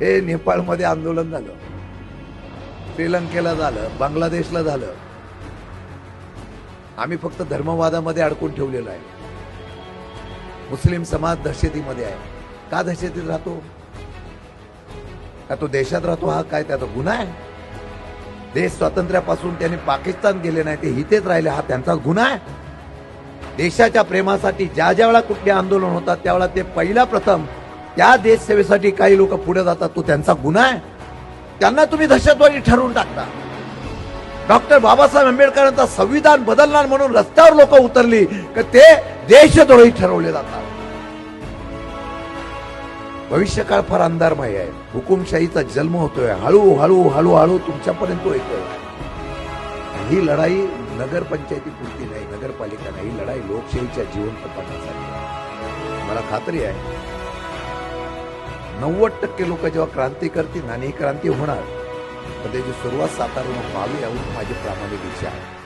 हे नेपाळमध्ये आंदोलन झालं. श्रीलंकेला झालं बांगलादेशला झालं. आम्ही फक्त धर्मवादामध्ये अडकून ठेवलेलो आहे. मुस्लिम समाज दहशतीमध्ये आहे. का दहशतीत राहतो? का तो देशात राहतो? हा काय त्याचा गुन्हा आहे? देश स्वातंत्र्यापासून त्यांनी पाकिस्तान गेले नाही ते हितेच राहिले हा त्यांचा गुन्हा आहे? देशाच्या प्रेमासाठी ज्या ज्या वेळा कुठले आंदोलन होतात त्यावेळेला ते पहिला प्रथम त्या देशसेवेसाठी काही लोक पुढे जातात तो त्यांचा गुन्हा आहे. त्यांना तुम्ही दहशतवादी ठरवून टाकता. डॉक्टर बाबासाहेब आंबेडकरांचा संविधान बदलणार म्हणून रस्त्यावर लोक उतरली की ते देशद्रोही ठरवले जातात. भविष्यकाळ फार अंधारमय आहे. हुकुमशाहीचा जन्म होतोय. हळूहळू हळूहळू तुमच्यापर्यंत येतोय. ही लढाई नगरपंचायती पुरती नाही नगरपालिका नाही. ही लढाई लोकशाहीच्या जीवन आहे. मला खात्री आहे नव्वद टक्के लोक जेव्हा क्रांती करतील आणि ही क्रांती होणार तर त्याची सुरुवात सातारा व्हावी यावर माझी प्रामाणिक इच्छा आहे.